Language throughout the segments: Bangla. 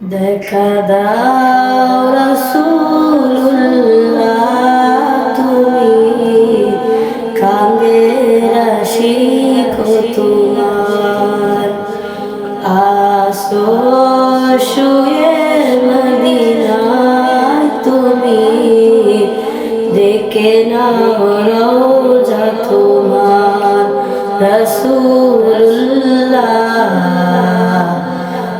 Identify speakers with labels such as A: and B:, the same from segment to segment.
A: দেখা দাও রসুল্লাহ তুমি কান্দে রাশি তোমার আসো শুয়ে মদিনায় তুমি দেখে নাও রোজা তোমার রসুল্লাহ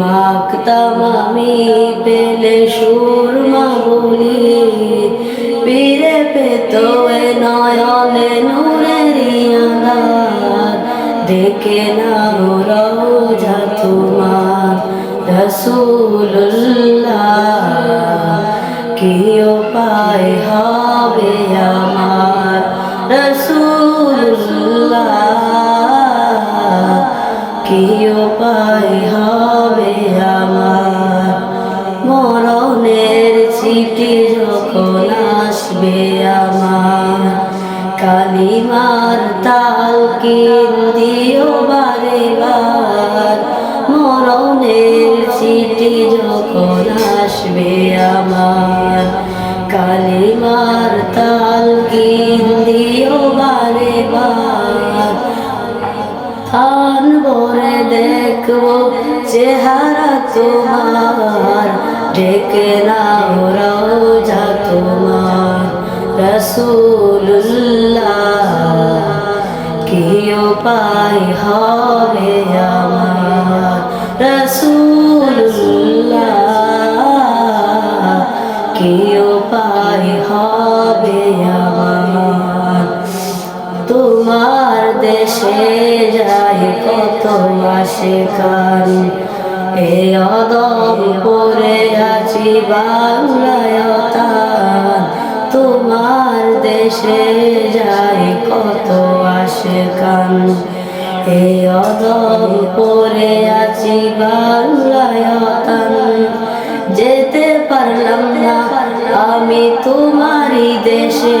A: মাকতাম আমি পেলে সুরমা বলি। পীরে পেত নয়নে নূরের আধার। দেখে নাও রোজা তোমার রসুল্লাহ কি উপায় হবে আমার রসুল্লাহ হবে আমার। মরণের চিঠি যখন আসবে আমার। কালিমার তাল দিও বারে বার। মরণের চিঠি যখন আসবে আমার। কালিমার তাল দিও বারে বার। থান ভরে দেখব চেহারা তোমার। ডেকে নাও রোজা তোমার। রসুল্লাহ কি উপায় হবে আমার। রসুল্লাহ কি উপায় হবে আমার। তোমার দেশে যাই কত আসে কান এ অদম পরে আছি বাংলায় তোমার দেশে যাই কত আসে কান এ অদম পরে আছি বাংলায় যেতে পারলাম না আমি তোমারই দেশে।